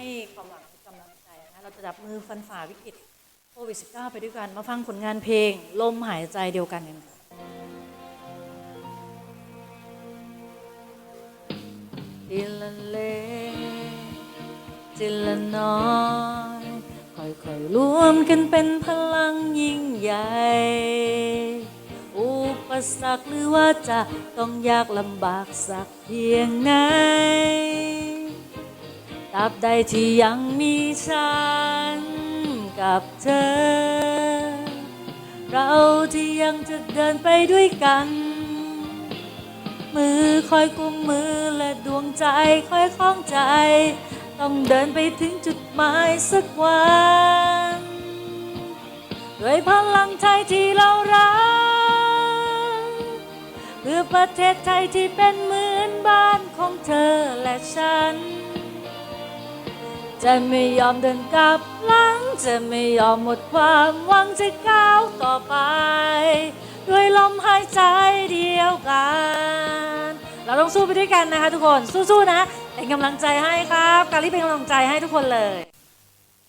ให้ความหวังกำลังใจนะเราจะจับมือฟันฝ่าวิกฤตโควิด -19 ไปด้วยกัน มาฟังผลงานเพลง ลมหายใจเดียวกันกันค่ะทีละเล็กทีละน้อยค่อยๆรวมกันเป็นพลังยิ่งใหญ่อุปสรรคหรือว่าจะต้องยากลำบากสักเพียงไหน ตราบใดที่ยังมีฉันกับเธอ เราที่ยังจะเดินไปด้วยกัน มือคอยกุมมือและดวงใจคอยคล้องใจ ต้องเดินไปถึงจุดหมายสักวันด้วยพลังใจที่เรารักเพื่อประเทศไทยที่เป็นเหมือนบ้านของเธอและฉัน จะไม่ยอมเดินกลับหลัง จะไม่ยอมหมดความหวังจะก้าวต่อไป ด้วยลมหายใจเดียวกัน เราต้องสู้ไปด้วยกันนะคะทุกคนสู้ๆนะเป็นกำลังใจให้ครับ การีเป็นกำลังใจให้ทุกคนเลย